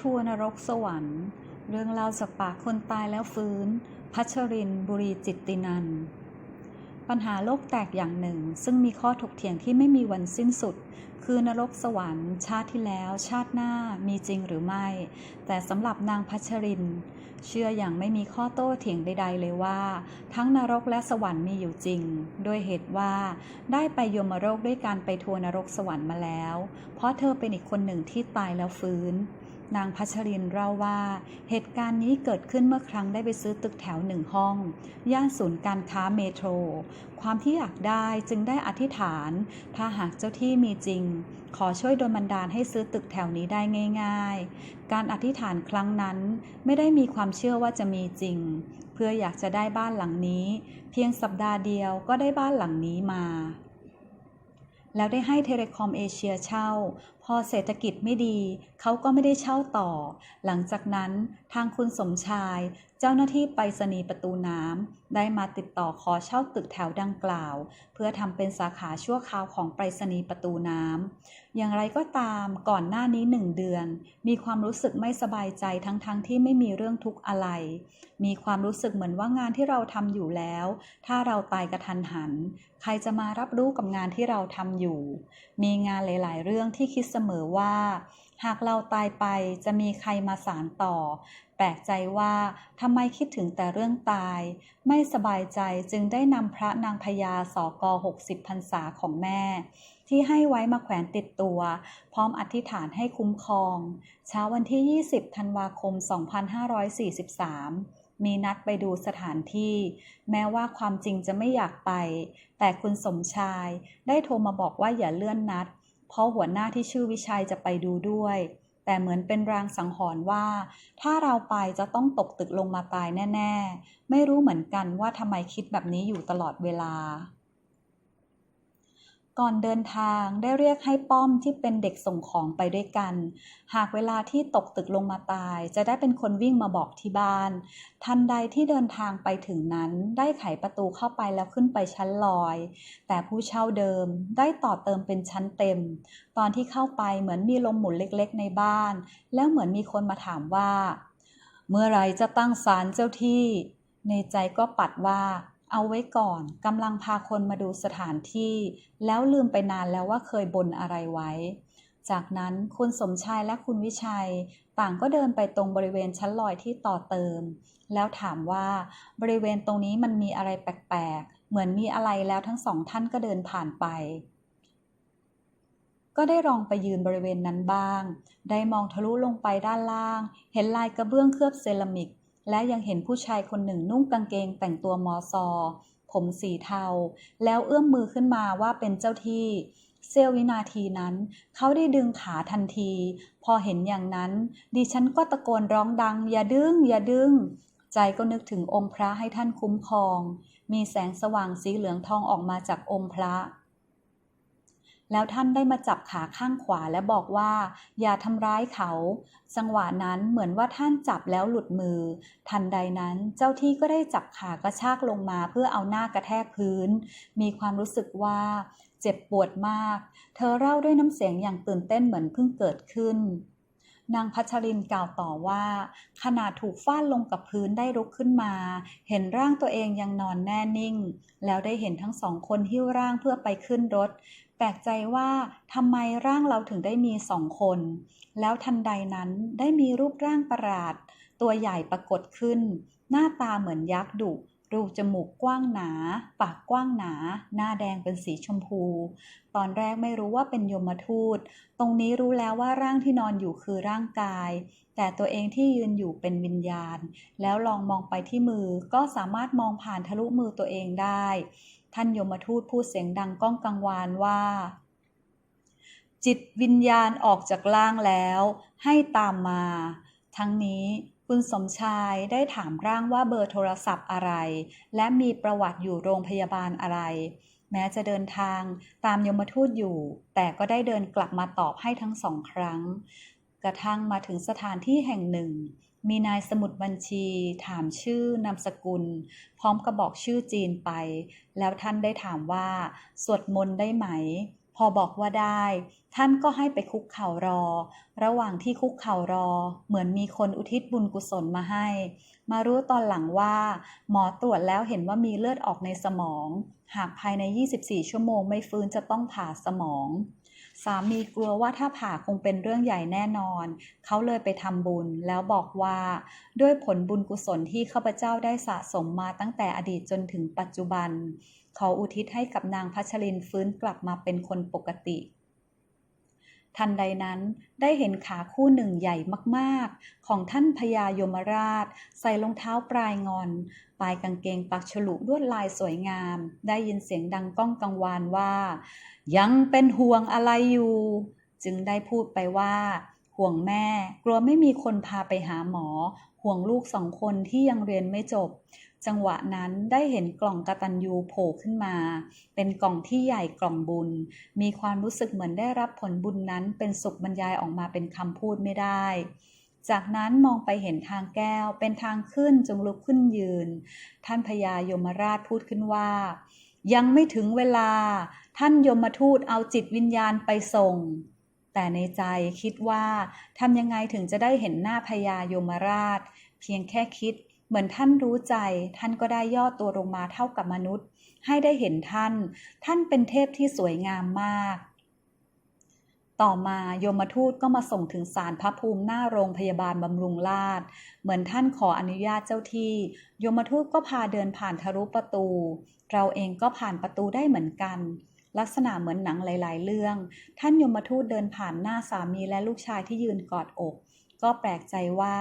ทัวร์นรกสวรรค์ เรื่องเล่าจากปากคนตายแล้วฟื้น พัชรินบุรีจิตตินัน ปัญหาโลกแตกอย่างหนึ่ง ซึ่งมีข้อถกเถียงที่ไม่มีวันสิ้นสุด คือนรกสวรรค์ ชาติที่แล้ว ชาติหน้ามีจริงหรือไม่ แต่สำหรับนางพัชริน เชื่ออย่างไม่มีข้อโต้เถียงใด ๆ เลยว่า ทั้งนรกและสวรรค์มีอยู่จริง โดยเหตุว่าได้ไปยมโรกด้วยการไปทัวร์นรกสวรรค์มาแล้ว เพราะเธอเป็นอีกคนหนึ่งที่ตายแล้วฟื้น นางพัชรินเล่าว่า เหตุการณ์นี้เกิดขึ้นเมื่อครั้งได้ไปซื้อตึกแถวหนึ่งห้อง ย่านศูนย์การค้าเมโทร ความที่อยากได้จึงได้อธิษฐาน ถ้าหากเจ้าที่มีจริง ขอช่วยโดนบันดาลให้ซื้อตึกแถวนี้ได้ง่าย ๆ การอธิษฐานครั้งนั้นไม่ได้มีความเชื่อว่าจะมีจริง เพื่ออยากจะได้บ้านหลังนี้ เพียงสัปดาห์เดียวก็ได้บ้านหลังนี้มาแล้วได้ให้เทเลคอมเอเชียเช่า อเศรษฐกิจไม่ดี เขาก็ไม่ได้เช่าต่อ หลังจากนั้นทางคุณสมชาย เจ้าหน้าที่ไปรษณีย์ประตูน้ำได้มาติดต่อขอเช่าตึกแถวดังกล่าว เพื่อทำเป็นสาขาชั่วคราวของไปรษณีย์ประตูน้ำอย่างไรก็ตามก่อนหน้านี้หนึ่งเดือน มีความรู้สึกไม่สบายใจทั้งๆทที่ไม่มีเรื่องทุกข์อะไร มีความรู้สึกเหมือนว่างานที่เราทำอยู่แล้ว ถ้าเราตายกระทันหัน ใครจะมารับรู้กับงานที่เราทำอยู่ มีงานหลาย ๆ เรื่องที่คิดเสมอว่า หากเราตายไปจะมีใครมาสารต่อ แปลกใจว่าทำไมคิดถึงแต่เรื่องตาย ไม่สบายใจจึงได้นำพระนางพญาสอก60พรรษาของแม่ ที่ให้ไว้มาแขวนติดตัว พร้อมอธิษฐานให้คุ้มครอง เช้าวันที่ 20 ธันวาคม 2543มีนัดไปดูสถานที่ แม้ว่าความจริงจะไม่อยากไป แต่คุณสมชายได้โทรมาบอกว่าอย่าเลื่อนนัด เพราะหัวหน้าที่ชื่อวิชัยจะไปดูด้วย แต่เหมือนเป็นรางสังหรณ์ว่า ถ้าเราไปจะต้องตกตึกลงมาตายแน่ ๆ ไม่รู้เหมือนกันว่าทำไมคิดแบบนี้อยู่ตลอดเวลา ก่อนเดินทางได้เรียกให้ป้อมที่เป็นเด็กส่งของไปด้วยกัน หากเวลาที่ตกตึกลงมาตาย จะได้เป็นคนวิ่งมาบอกที่บ้าน ทันใดที่เดินทางไปถึงนั้น ได้ไขประตูเข้าไปแล้วขึ้นไปชั้นลอย แต่ผู้เช่าเดิมได้ต่อเติมเป็นชั้นเต็ม ตอนที่เข้าไปเหมือนมีลมหมุนเล็กๆ ในบ้าน แล้วเหมือนมีคนมาถามว่า เมื่อไรจะตั้งศาลเจ้าที่ ในใจก็ปัดว่า เอาไว้ก่อนกำลังพาคนมาดูสถานที่ แล้วลืมไปนานแล้วว่าเคยบนอะไรไว้ จากนั้นคุณสมชายและคุณวิชัย ต่างก็เดินไปตรงบริเวณชั้นลอยที่ต่อเติม แล้วถามว่าบริเวณตรงนี้มันมีอะไรแปลกๆ เหมือนมีอะไรแล้วทั้งสองท่านก็เดินผ่านไป ก็ได้ลองไปยืนบริเวณนั้นบ้าง ได้มองทะลุลงไปด้านล่าง เห็นลายกระเบื้องเคลือบเซรามิก และยังเห็นผู้ชายคนหนึ่งนุ่งกางเกงแต่งตัวมอซอ ผมสีเทา แล้วเอื้อมมือขึ้นมาว่าเป็นเจ้าที่เสี้ยววินาทีนั้น เขาได้ดึงขาทันที พอเห็นอย่างนั้น ดิฉันก็ตะโกนร้องดัง อย่าดึง อย่าดึง ใจก็นึกถึงองค์พระให้ท่านคุ้มครอง มีแสงสว่างสีเหลืองทองออกมาจากองค์พระ แล้วท่านได้มาจับขาข้างขวาและบอกว่า อย่าทำร้ายเขา จังหวะนั้นเหมือนว่าท่านจับแล้วหลุดมือ ทันใดนั้นเจ้าที่ก็ได้จับขากระชากลงมาเพื่อเอาหน้ากระแทกพื้น มีความรู้สึกว่าเจ็บปวดมาก เธอเล่าด้วยน้ำเสียงอย่างตื่นเต้นเหมือนเพิ่งเกิดขึ้นนางพัชรินกล่าวต่อว่าขณะถูกฟาดลงกับพื้นได้ลุกขึ้นมา เห็นร่างตัวเองยังนอนแน่นิ่ง แล้วได้เห็นทั้งสองคนหิ้วร่างเพื่อไปขึ้นรถ แปลกใจว่าทำไมร่างเราถึงได้มีสองคน แล้วทันใดนั้นได้มีรูปร่างประหลาด ตัวใหญ่ปรากฏขึ้น หน้าตาเหมือนยักษ์ดุรูจมูกกว้างหนา ปากกว้างหนา หน้าแดงเป็นสีชมพู ตอนแรกไม่รู้ว่าเป็นยมทูต ตรงนี้รู้แล้วว่าร่างที่นอนอยู่คือร่างกาย แต่ตัวเองที่ยืนอยู่เป็นวิญญาณ แล้วลองมองไปที่มือก็สามารถมองผ่านทะลุมือตัวเองได้ ท่านยมทูตพูดเสียงดังก้องกังวานว่า จิตวิญญาณออกจากร่างแล้ว ให้ตามมา ทั้งนี้คุณสมชายได้ถามร่างว่าเบอร์โทรศัพท์อะไร และมีประวัติอยู่โรงพยาบาลอะไร แม้จะเดินทางตามยมทูตอยู่ แต่ก็ได้เดินกลับมาตอบให้ทั้งสองครั้ง กระทั่งมาถึงสถานที่แห่งหนึ่ง มีนายสมุดบัญชี ถามชื่อนามสกุล พร้อมกับบอกชื่อจีนไป แล้วท่านได้ถามว่า สวดมนต์ได้ไหม พอบอกว่าได้ ท่านก็ให้ไปคุกเข่ารอ ระหว่างที่คุกเข่ารอ เหมือนมีคนอุทิศบุญกุศลมาให้ มารู้ตอนหลังว่า หมอตรวจแล้วเห็นว่ามีเลือดออกในสมอง หากภายใน 24 ชั่วโมงไม่ฟื้นจะต้องผ่าสมอง สามีกลัวว่าถ้าผ่าคงเป็นเรื่องใหญ่แน่นอน เขาเลยไปทำบุญแล้วบอกว่า ด้วยผลบุญกุศลที่ข้าพเจ้าได้สะสมมาตั้งแต่อดีตจนถึงปัจจุบัน ขออุทิศให้กับนางพัชรินฟื้นกลับมาเป็นคนปกติ ทันใดนั้นได้เห็นขาคู่หนึ่งใหญ่มากๆ ของท่านพญายมราช ใส่รองเท้าปลายงอน ปลายกางเกงปักฉลุลวดลายสวยงาม ได้ยินเสียงดังก้องกังวานว่า ยังเป็นห่วงอะไรอยู่ จึงได้พูดไปว่า ห่วงแม่ กลัวไม่มีคนพาไปหาหมอ ห่วงลูกสองคนที่ยังเรียนไม่จบ จังหวะนั้นได้เห็นกล่องกระตันยูโผล่ขึ้นมา เป็นกล่องที่ใหญ่กล่องบุญ มีความรู้สึกเหมือนได้รับผลบุญนั้นเป็นสุขบรรยายออกมาเป็นคำพูดไม่ได้จากนั้นมองไปเห็นทางแก้วเป็นทางขึ้นจงลุกขึ้นยืน ท่านพญายมราชพูดขึ้นว่า ยังไม่ถึงเวลา ท่านยมทูตเอาจิตวิญญาณไปส่ง แต่ในใจคิดว่าทำยังไงถึงจะได้เห็นหน้าพญายมราช เพียงแค่คิดเหมือนท่านรู้ใจ ท่านก็ได้ย่อตัวลงมาเท่ากับมนุษย์ ให้ได้เห็นท่าน ท่านเป็นเทพที่สวยงามมาก ต่อมาโยมทูตก็มาส่งถึงศาลพระภูมิหน้าโรงพยาบาลบำรุงราษฎร์เหมือนท่านขออนุญาตเจ้าที่โยมทูตก็พาเดินผ่านทะลุประตู เราเองก็ผ่านประตูได้เหมือนกัน ลักษณะเหมือนหนังหลาย ๆ เรื่อง ท่านยมทูตเดินผ่านหน้าสามีและลูกชายที่ยืนกอดอก ก็แปลกใจว่า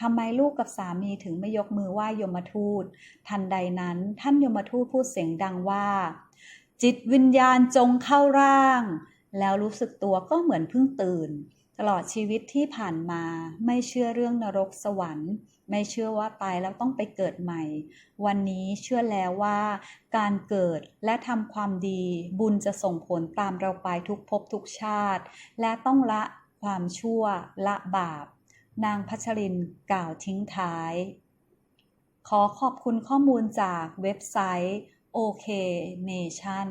ทำไมลูกกับสามีถึงไม่ยกมือไหว้ยมทูต ทันใดนั้นท่านยมทูตพูดเสียงดังว่า จิตวิญญาณจงเข้าร่าง แล้วรู้สึกตัวก็เหมือนเพิ่งตื่น ตลอดชีวิตที่ผ่านมาไม่เชื่อเรื่องนรกสวรรค์ ไม่เชื่อว่าตายแล้วต้องไปเกิดใหม่ วันนี้เชื่อแล้วว่าการเกิดและทำความดีบุญจะส่งผลตามเราไปทุกภพทุกชาติ และต้องละความชั่วละบาป นางพัชรินกล่าวทิ้งท้าย ขอขอบคุณข้อมูลจากเว็บไซต์ OK Nation